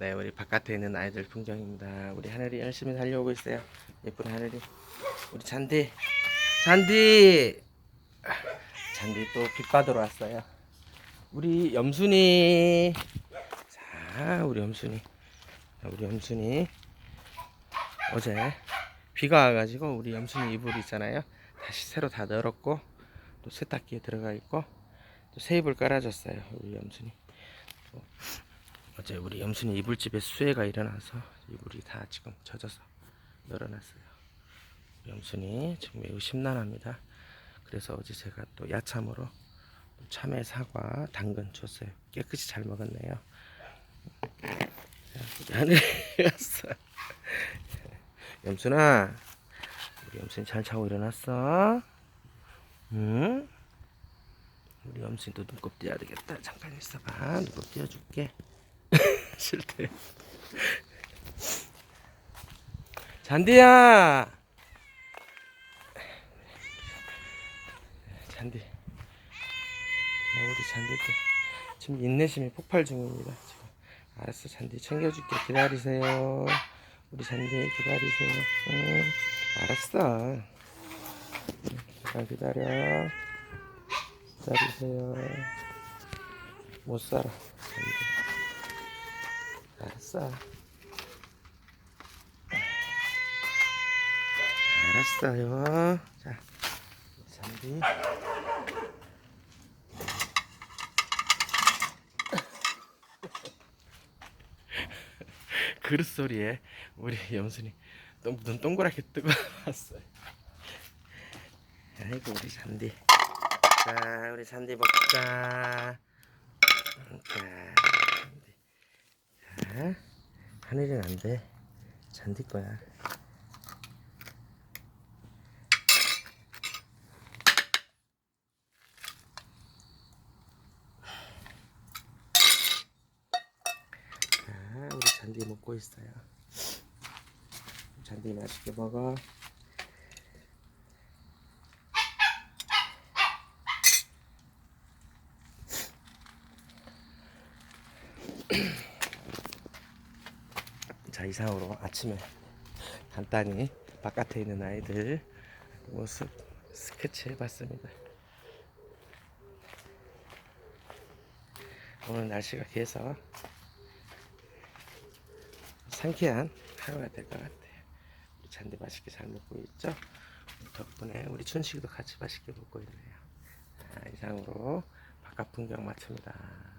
네, 우리 바깥에 있는 아이들 풍경입니다. 우리 하늘이 열심히 달려오고 있어요. 예쁜 하늘이. 우리 잔디, 잔디, 잔디 또 빛받으러 왔어요. 우리 염순이, 자, 우리 염순이, 자, 우리 염순이 어제 비가 와가지고 우리 염순이 이불 있잖아요. 다시 새로 다 널었고 또 세탁기에 들어가 있고 또 새 이불 깔아줬어요. 우리 염순이. 또 어제 우리 염순이 이불집에 수해가 일어나서 이불이 다 지금 젖어서 널어놨어요. 우리 염순이 지금 매우 심란합니다. 그래서 어제 제가 또 야참으로 또 참외, 사과, 당근 줬어요. 깨끗이 잘 먹었네요. 자, 우리 하늘이 왔어. 염순아, 우리 염순이 잘 자고 일어났어? 응? 우리 염순이 또 눈곱 띄어야 되겠다. 잠깐 있어봐. 눈곱 띄어줄게. 싫대. 잔디야. 잔디. 네, 우리 잔디도 지금 인내심이 폭발 중입니다. 지금. 알았어, 잔디 챙겨줄게. 기다리세요. 우리 잔디 기다리세요. 응. 알았어. 잠깐 기다려. 기다리세요. 못 살아. 잔디. 알았어. 알았어요. 자, 잔디. 그릇 소리에 우리 염순이 동- 눈 동그랗게 뜨고 왔어요. 아이고 우리 잔디. 자, 우리 잔디 먹자. 자, 잔디. 자, 하늘은 안 돼. 잔디 거야. 자, 우리 잔디 먹고 있어요. 잔디 맛있게 먹어. 자 이상으로 아침에 간단히 바깥에 있는 아이들 모습 스케치 해봤습니다. 오늘 날씨가 개서 상쾌한 하루가 될 것 같아요. 잔디 맛있게 잘 먹고 있죠? 덕분에 우리 춘식이도 같이 맛있게 먹고 있네요. 자, 이상으로 바깥 풍경 마칩니다.